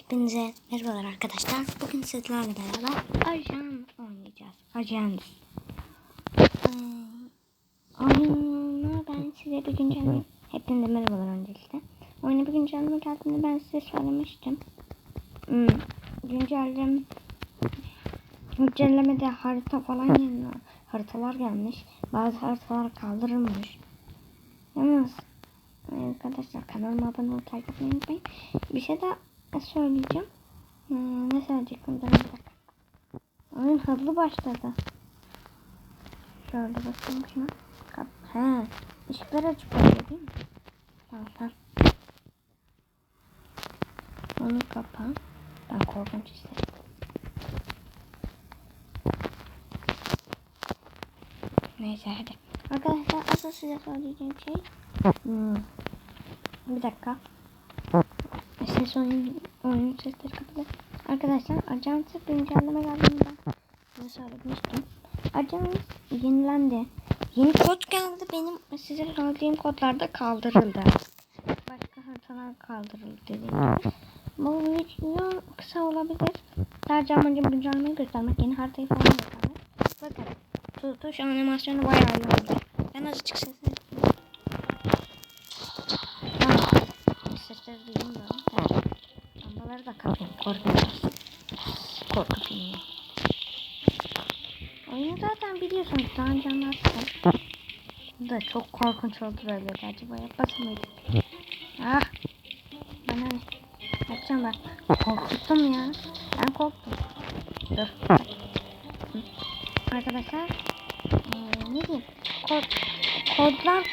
Hepinize merhabalar arkadaşlar. Bugün sizlerle beraber ajan oynayacağız. Ajans. Ee, oyunu ben size bir güncelleme... Hepinize merhabalar öncelikle. Oyuna bir güncelleme geldiğini ben size söylemiştim. Hmm, güncelleme... Güncellemede harita falan yeni haritalar gelmiş. Bazı haritalar kaldırılmış. Yalnız arkadaşlar kanalıma abone olup takip unutmayın. Bir şey daha söyleyeceğim. Hmm, ne söyleyecektim? Dur bir dakika. Oyun hızlı başladı. Şöyle bakayım şuna. He. Işıklar açık oluyor değil mi? Tamam. Onu kapa. Ben korkunç istedim. Neyse hadi. Arkadaşlar asıl size söyleyeceğim şey. Hmm. Bir dakika. Ses oyun, oyun sesleri kapalı. Arkadaşlar Ajansı güncelleme geldiğinde size söylemiştim. Ajans yenilendi. Yeni kod geldi. Benim size söylediğim kodlar da kaldırıldı. Başka haritalar kaldırıldı dediğim gibi. Bu video kısa olabilir. Sadece amacım güncellemeyi göstermek. Yeni haritayı falan göstermek. Bakın. Tutuş animasyonu bayağı iyi oldu. Ben azıcık sesini sesleri duyuyorum da. Kapayım. Korkmayacağız. Korku filmi. Oyunu zaten biliyorsunuz. Daha önce anlattım. Bu da çok korkunç oldu böyle. Acaba yapmasın mıydık? Ah. Bana ne? Yapacağım ben. Korkuttum ya. Ben korktum. Dur. Arkadaşlar. Ee, ne diyeyim? Kod, kodlar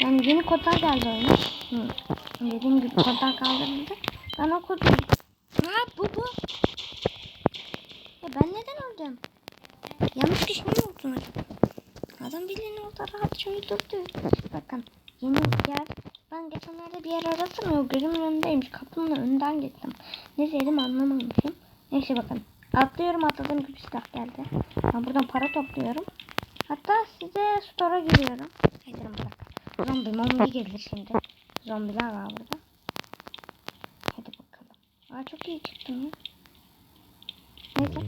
yani yeni kodlar geldi oyuna. Hı. Dediğim gibi kodlar kaldırıldı. Ben o kodu... Ha bu bu. Ya ben neden öldüm? Yanlış kişi mi oldun acaba? Adam orada rahatça öldürdü. Bakın yeni yer. Ben geçenlerde bir yer aradım ya gözümün önündeymiş. Kapının önünden gittim. Ne dedim anlamamışım. Neyse bakın. Atlıyorum atladığım gibi silah geldi. Ben buradan para topluyorum. Hatta size store'a giriyorum. Haydirim dakika. Zombi mombi gelir şimdi. Zombiler var burada. Hadi bakalım. Aa çok iyi çıktım ya. Neyse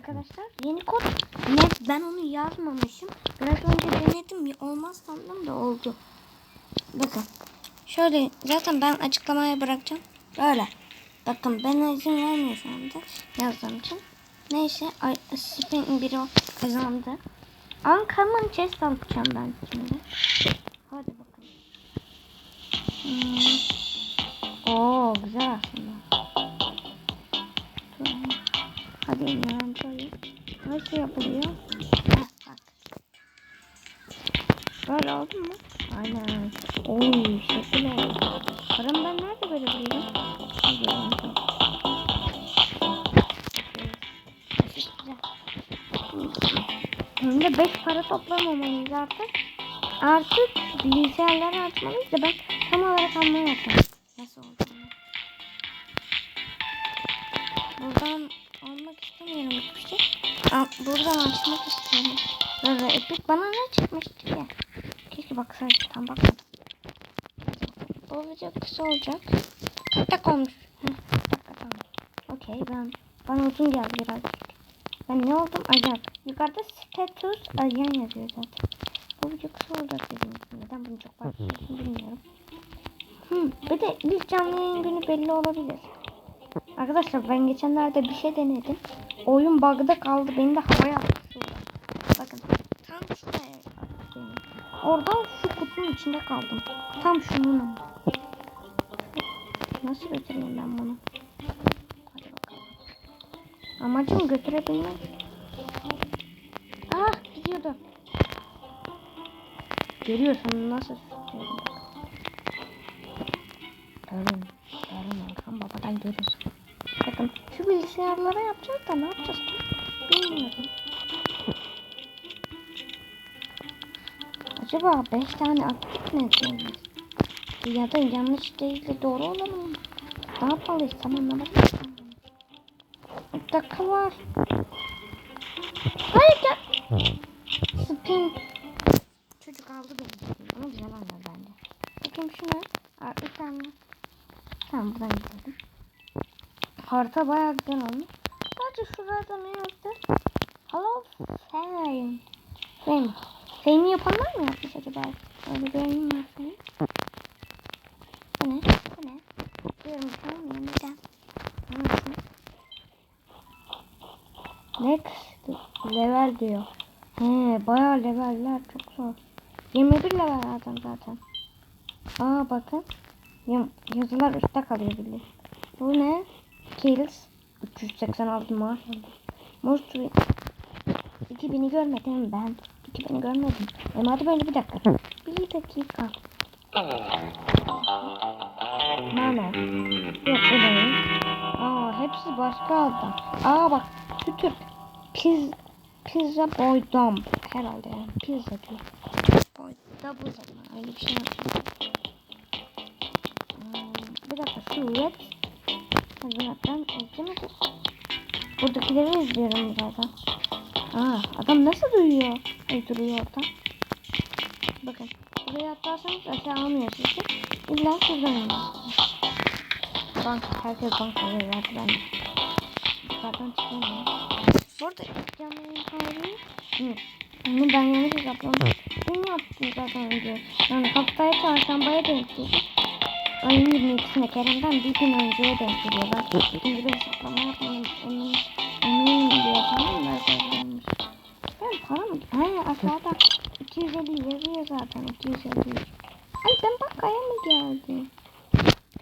arkadaşlar yeni kod ne ben onu yazmamışım. Biraz önce denedim olmaz sandım da oldu. Bakın. Şöyle zaten ben açıklamaya bırakacağım. Böyle. Bakın ben izin vermiyor şu anda yazdığım için. Neyse spin biri kazandı. Uncommon chest alacağım ben şimdi. Hadi bakalım. Hmm. Oo güzel aslında. Hadi iniyorum şöyle. Nasıl yapılıyor? Heh, bak. Böyle oldu mu? Aynen. Oy şekil oldu. Paramı ben nerede böyle buluyorum? Güzel. Önde 5 para toplamamalıyız artık. Artık bilgisayarları açmalıyız da ben tam olarak anlayamadım. Buradan açmak istiyorum. Böyle epik bana ne çıkmıştı ki? Keşke baksaydım tam bakmadım. Bu video kısa olacak. 40 dakika olmuş. 40 dakika tamam. Okey ben bana uzun geldi birazcık. Ben ne oldum? Ajan. Yukarıda status ajan yazıyor zaten. Bu video kısa olacak gibi. Neden bunu çok fazla bilmiyorum. Hmm, bir de ilk canlı yayın günü belli olabilir. Arkadaşlar ben geçenlerde bir şey denedim. Oyun bug'da kaldı. Beni de havaya attı. Bakın. Tam şuraya attı beni. Oradan şu kutunun içinde kaldım. Tam şunun. Nasıl götüreyim ben bunu? Hadi bakalım. Amacım götürebilmek. Ah gidiyordu. Görüyorsun nasıl tutuyorum. Görün. Görün babadan görün. Bilgisayarlara yapacağız da ne yapacağız? Bilmiyorum. Acaba 5 tane aktif mi edeceğiz? Ya da yanlış değil de doğru olalım mı? Ne yapmalıyız tam anlamadım. Dakika var. Hayır ya. Spin. Çocuk aldı benim. Ama güzel anlar bence. Bakayım şuna. Aa, bir tane. Tamam buradan gidelim. Harita bayağı güzel olmuş. Sadece şurada ne yazdı? Hello Fame. Fame. Fame'i yapanlar mı yapmış acaba? Öyle göreyim mi? Bu ne? Bu ne? Diyorum tamam mı? Neden? Anlasın. Next level diyor. He bayağı leveller çok zor. 21 level adam zaten. Aa bakın. Ya- Yazılar üstte kalıyor bile. Bu ne? Kills 386 maşallah. Most 2000'i görmedim ben. 2000'i görmedim. E hadi böyle bir dakika. Bir dakika. Mama. Yok bu değil. Aa hepsi başka adam. Aa bak şu Türk. Piz, pizza boy dump. Herhalde yani. Pizza diyor. Boy double zaman. Öyle bir şey yapıyor. Hmm, bir dakika şu red. Önce mi? Buradakileri izliyorum zaten. Aa adam nasıl duyuyor? Ay duruyor orada. Bakın. Buraya atlarsanız aşağı almıyor sizi. İlla şuradan iniyorsunuz. Banka. Herkes bankaya verdi ben. de. Yukarıdan çıkamıyor. Burada ilk canlı. Hı. Onu ben yanlış hesapladım. Dün yaptım zaten önce. Yani haftaya çarşambaya denk geliyor. Ayın 22'sine Kerem'den bir gün önceye denk geliyor. Ben şimdi bir hesaplama yapmadım. Emin, eminim diye tamam mı? Arkadaşlarmış. Ben para mı? He aşağıda 250 yazıyor zaten. 250. Ay ben bakkaya mı geldim?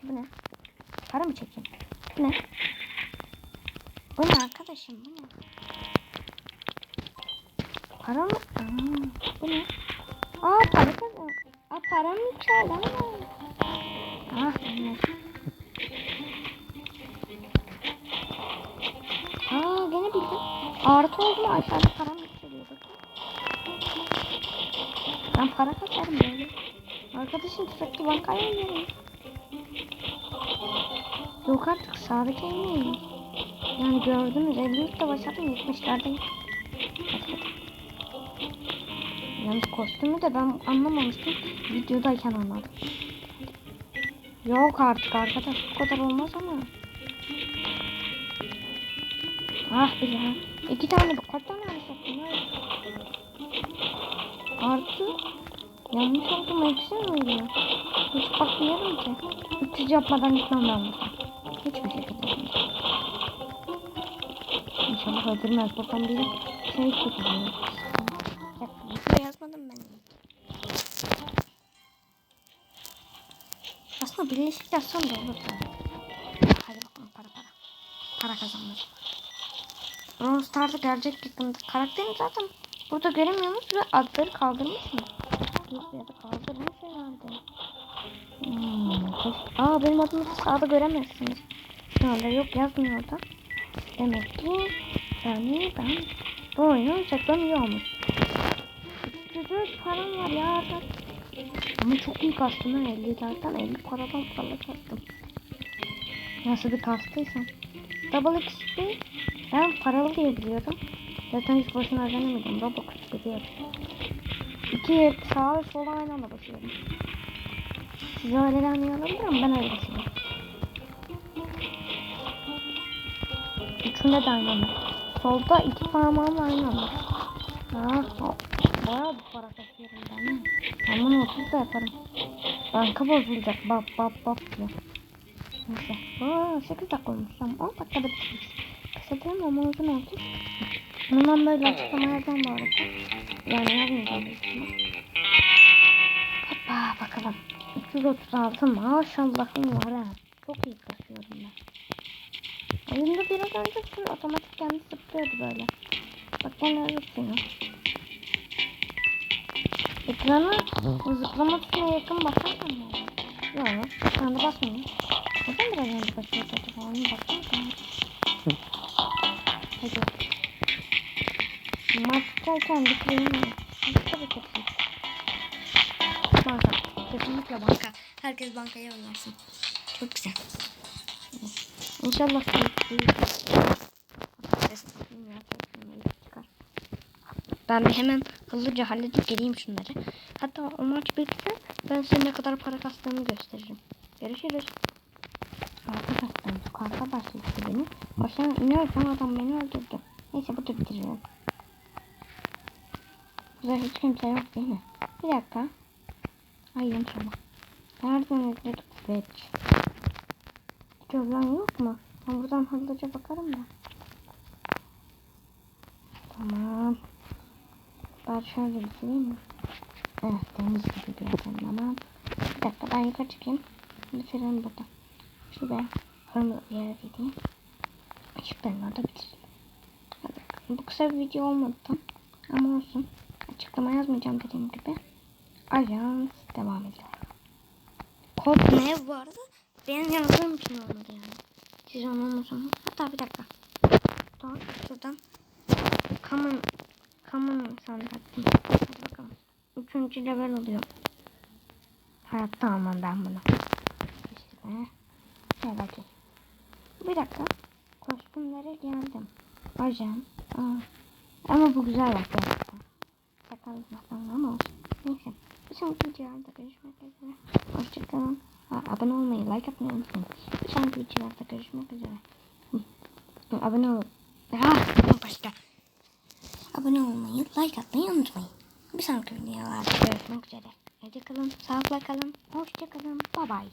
Bu ne? Para mı çekeyim? Bu ne? Bu ne arkadaşım bu ne? Para mı? Aa, bu ne? Aa para kazan. Aa para mı çalan? Ah ne? Aa gene bildim. Artı oldu mu aşağıda para mı bakın. Ben para kazarım böyle. Arkadaşım sürekli bankaya oynuyorum. Yok artık sağdaki oynuyorum. Yani gördünüz 53'te başladım 70'lerdeyim. Hadi hadi. Yalnız kostümü de ben anlamamıştım. Videodayken anladım. Yok artık arkadaş bu kadar olmaz ama. Ah be ya. İki tane bu kaç tane yanlış yaptım ya? Artı. Yanlış oldum eksi mi oluyor? Hiç bakmıyorum ki. 300 yapmadan gitmem buradan. Hiçbir şekilde. İnşallah öldürmez buradan biri şey tutuluyor. Yapma yazmadım ben. Aslında birleşik yazsam da olur da. Hadi bakalım para para. Para kazanır. Brawl Stars'ı gerçek yakında. Karakterini zaten burada göremiyoruz ve adları kaldırmış mı? Ya da kaldırmış herhalde. Hmm, Aa benim adımı sağda göremezsiniz. Şu anda yok yazmıyor orada. Demek ki yani ben bu oyunu çekmem iyi olmuş. 300 param var ya. Ama çok iyi kastım ha 50'lerden 50 paradan fazla kastım. Nasıl bir kastıysam. Double XP ben paralı diye biliyorum. Zaten hiç boşuna harcamadım. Robux biliyorum. İki sağa ve sola aynı anda basıyorum. Size öyle gelmiyor olabilir ama ben öyle basıyorum. Üçünde de aynı anda. Solda iki parmağım aynı anda. Ha, o- bayağı bir para kasıyorum ben. Ben bunu 30 da yaparım. Banka bozulacak. Bap bap bap diyor. Neyse. Aa, 8 dakika olmuş. Tamam 10 dakikada bitiririz. Kısa değil mi ama uzun oldu. Bundan böyle açıklama yazmam bu arada. Yani yazmayacağım. büyük ihtimal. Hoppa bakalım. 336 maşallahım var ha. Çok iyi kasıyorum ben. Oyunda biraz önce otomatik kendi zıplıyordu böyle. Bak gene zıplıyor. Ekrana o zıplama tuşuna yakın basarsan mı? Yok. Şu anda basmıyor. Neden biraz önce basıyordu acaba? Onu baksana. Hadi. Maçtayken bitireyim mi? Tabii bitirsin. Banka. Kesinlikle banka. Herkes bankaya oynasın. Çok güzel. İnşallah çıkar. Ben bir hemen hızlıca halledip geleyim şunları. Hatta o maç bitti. Ben size ne kadar para kastığımı gösteririm. Görüşürüz. Kastım. yukarıda başlattı beni. Aşağı inersem adam beni öldürdü. Neyse burada bitiriyorum. Burada hiç kimse yok değil mi? Bir dakika. Ay yan sola. Nereden öldürdük? Evet. Hiç ölen yok mu? Ben buradan hızlıca bakarım da. Tamam. Ben şöyle bitireyim mi? Deniz gibi yer tamam. Bir dakika ben yukarı çıkayım. Bitirelim burada. Şuraya kırmızı bir yere gideyim. Açıklarını orada bitireyim. Hadi. Bu kısa bir video olmadı. Ama olsun. Açıklama yazmayacağım dediğim gibi. Ajans devam ediyor. Ne bu arada? Benim yazdığım için olmadı yani. Siz anlamıyorsanız. Hatta bir dakika. Tamam şuradan. Common Common sandık. Hadi bakalım. Üçüncü level oluyor. Hayatta almam ben bunu. İşte. Evet. Bir dakika. Kostümlere geldim. Ajan. Aa. Ama bu güzel bak gerçekten. Bakalım bakalım ama olsun. Neyse. Bir sonraki videolarda görüşmek üzere. Hoşçakalın. Ha, abone olmayı, like atmayı unutmayın. Bir sonraki videolarda görüşmek üzere. Hı, Abone ol. Ah, başka. Abone olmayı, like atmayı unutmayın. Bir sonraki videolarda görüşmek üzere. Hoşçakalın, sağlıkla kalın, hoşçakalın, bye bye.